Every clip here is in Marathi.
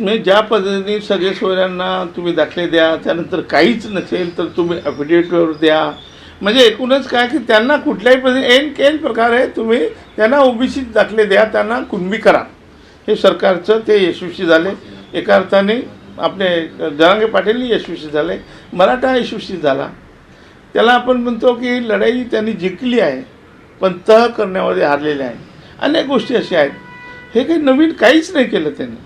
म्हणजे ज्या पद्धतीने सगळे सोयऱ्यांना तुम्ही दाखले द्या त्यानंतर काहीच नसेल तर तुम्ही ॲफिडेविटवर द्या. म्हणजे एकूणच काय की त्यांना कुठल्याही पद्धतीने एन केन प्रकारे तुम्ही त्यांना ओबीसीत दाखले द्या त्यांना कुणबी करा. हे सरकारचं ते यशस्वी झाले. एका अर्थाने आपले जरांगे पाटील यशस्वी झाले. मराठा यशस्वी झाला. त्याला आपण म्हणतो की लढाई त्यांनी जिंकली आहे पण तह करण्यामध्ये हारलेले आहे. अनेक गोष्टी अशा आहेत. हे काही नवीन काहीच नाही केलं त्यांनी.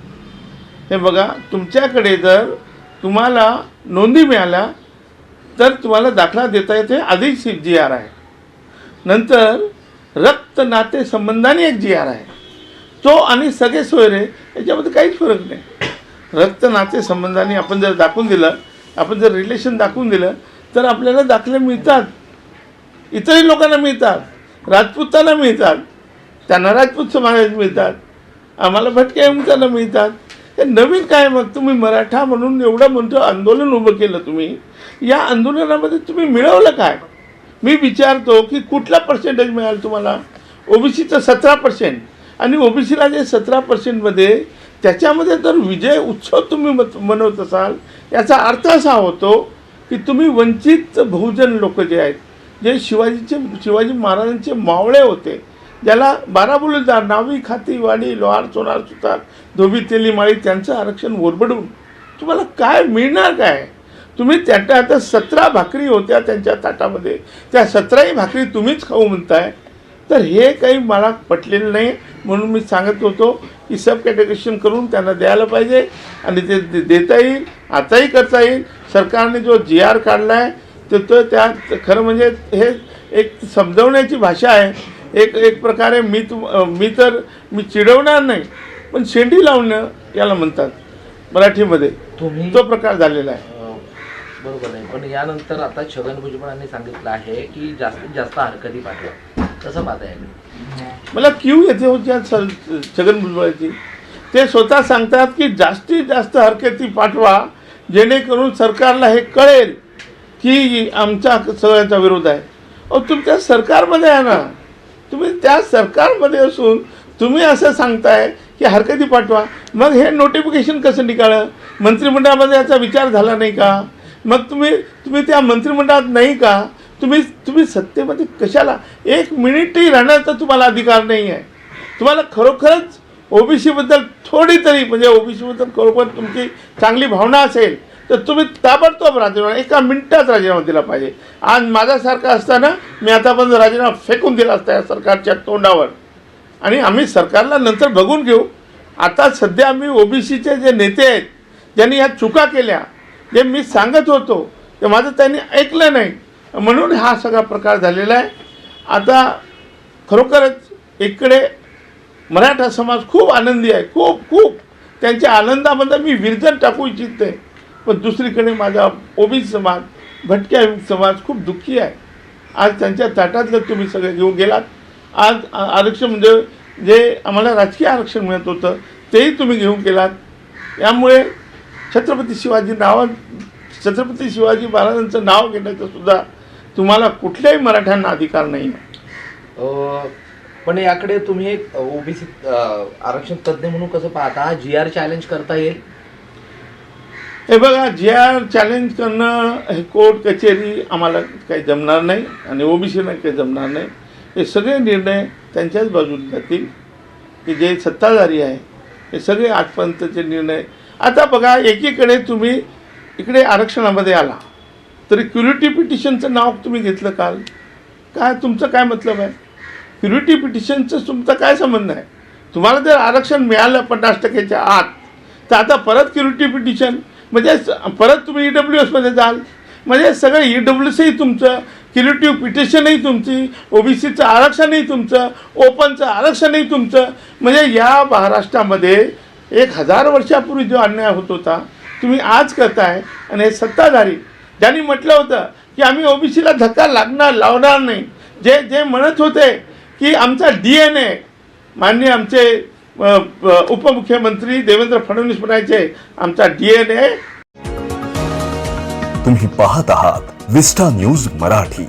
हे बघा तुमच्याकडे जर तुम्हाला नोंदी मिळाल्या तर तुम्हाला दाखला देता येते आधीच जी आर आहे. नंतर रक्त नाते संबंधाने एक जी आर आहे. तो आणि सगळे सोयरे याच्यामध्ये काहीच फरक नाही. रक्त नाते संबंधाने आपण जर दाखवून दिलं आपण जर रिलेशन दाखवून दिलं तर आपल्याला दाखले मिळतात. इतरही लोकांना मिळतात. राजपूतांना मिळतात. त्यांना राजपूत समाजात मिळतात. आम्हाला भटक्या त्यांना मिळतात. हे नवीन काय मग? तुम्ही मराठा म्हणून एवढं म्हणतो आंदोलन उभं केलं तुम्ही. या आंदोलनामध्ये तुम्ही मिळवलं काय? मी विचारतो की कुठला पर्सेंटेज मिळाल तुम्हाला? ओबीसीचं सतरा पर्सेंट आणि ओबीसीला जे सतरा पर्सेंटमध्ये त्याच्यामध्ये जर विजय उत्सव तुम्ही मत मनवत असाल याचा अर्थ असा होतो की तुम्ही वंचित बहुजन लोक जे आहेत जे शिवाजीचे शिवाजी महाराजांचे मावळे होते ज्याला बाराबुलदार नावी खाती वाडी लोहार सोनार सुतार धोबी तेली माळी त्यांचं आरक्षण ओरबडून तुम्हाला काय मिळणार काय? तुम्ही त्याच्या आता सतरा भाकरी होत्या त्यांच्या ताटामध्ये. त्या सतराही भाकरी तुम्हीच खाऊ म्हणताय. तर हे काही मला पटलेलं नाही. म्हणून मी सांगत होतो की सब कॅटेगरेशन करून त्यांना द्यायला पाहिजे आणि ते दे- देता येईल आताही करता येईल. सरकारने जो जी आर काढला आहे तर तो त्या खरं म्हणजे हे एक समजवण्याची भाषा आहे. एक एक प्रकारे मी तुम मी तर मी चिडवणार नाही पण शेंडी लावणं याला म्हणतात मराठीमध्ये. तुम्ही तो प्रकार झालेला आहे. बरोबर आहे. पण यानंतर आता छगन भुजबळांनी सांगितलं आहे की जास्तीत जास्त हरकती पाठवा. कसं पाहता येईल मला क्यू येते होती आज सर छगन भुजबळाची? ते स्वतः सांगतात की जास्तीत जास्त हरकती पाठवा जेणेकरून सरकारला हे कळेल की आमचा सगळ्यांचा विरोध आहे. अहो तुमच्या सरकारमध्ये आहे ना तुम्ही त्या सरकारमध्ये असून तुम्ही असं सांगताय की हरकती पाठवा. मग हे नोटिफिकेशन कसं निघालं मंत्रिमंडळामध्ये याचा विचार झाला नाही का? मग तुम्ही तुम्ही त्या मंत्रिमंडळात नाही का? तुम्ही तुम्ही सत्तेमध्ये कशाला? एक मिनिटही राहण्याचा तुम्हाला अधिकार नाही आहे. तुम्हाला खरोखरच ओबीसीबद्दल थोडी तरी म्हणजे ओबीसीबद्दल खरोखर तुमची चांगली भावना असेल तर तुम्ही ताबडतोब राजीनामा एका मिनिटात राजीनामा दिला पाहिजे. आज माझ्यासारखा असताना मी आतापर्यंत राजीनामा फेकून दिला असता या सरकारच्या तोंडावर. आणि आम्ही सरकारला नंतर बघून घेऊ. आता सध्या आम्ही ओबीसीचे जे नेते आहेत ज्यांनी ह्या चुका केल्या जे मी सांगत होतो ते माझं त्यांनी ऐकलं नाही. म्हणून हा सगळा प्रकार झालेला आहे. आता खरोखरच इकडे मराठा समाज खूप आनंदी आहे. खूप खूप. त्यांच्या आनंदामध्ये मी विरजन टाकू इच्छिते. पण दुसरीकडे माझा ओबीसी समाज भटक्या समाज खूप दुःखी आहे. आज त्यांच्या ताटातलं तुम्ही सगळे घेऊन गेलात. आज आरक्षण म्हणजे जे आम्हाला राजकीय आरक्षण मिळत होतं तेही तुम्ही घेऊन गेलात. यामुळे छत्रपती शिवाजी नाव छत्रपती शिवाजी महाराजांचं नाव घेण्याचं सुद्धा तुम्हाला कुठल्याही मराठ्यांना अधिकार नाही. आहे पण याकडे तुम्ही एक ओबीसी आरक्षण तज्ज्ञ म्हणून कसं पाहता? जी आर चॅलेंज करता येईल? हे बघा जे आर चॅलेंज करणं हे कोर्ट कचेरी आम्हाला काही जमणार नाही आणि ओबीसीना काही जमणार नाही. हे सगळे निर्णय त्यांच्याच बाजूला जातील. की जे सत्ताधारी आहे हे सगळे आजपर्यंतचे निर्णय. आता बघा एकीकडे तुम्ही इकडे आरक्षणामध्ये आला. तरी क्युरिटी पिटिशनचं नाव तुम्ही घेतलं काल. काय तुमचं काय मतलब आहे? क्युरिटी पिटिशनचं तुमचा काय संबंध आहे? तुम्हाला जर आरक्षण मिळालं पन्नास टक्क्याच्या आत तर आता परत क्युरिटी पिटिशन? म्हणजे परत तुम्ही ई डब्ल्यू एसमध्ये जाल. म्हणजे सगळं ई डब्ल्यू सीही तुमचं क्युरिटिव्ह पिटिशनही तुमची ओबीसीचं आरक्षणही तुमचं ओपनचं आरक्षणही तुमचं. म्हणजे या महाराष्ट्रामध्ये एक हजार वर्षापूर्वी जो अन्याय होत होता तुम्ही आज करताय आणि हे सत्ताधारी. ज्यांनी म्हटलं होतं की आम्ही ओबीसीला धक्का लागणार लावणार नाही. जे जे म्हणत होते की आमचा डी एन ए माननीय आमचे उपमुख्यमंत्री देवेंद्र फडणवीस म्हणायचे आमचा डी एन ए तुम्ही पाहत आहात विस्टा न्यूज मराठी.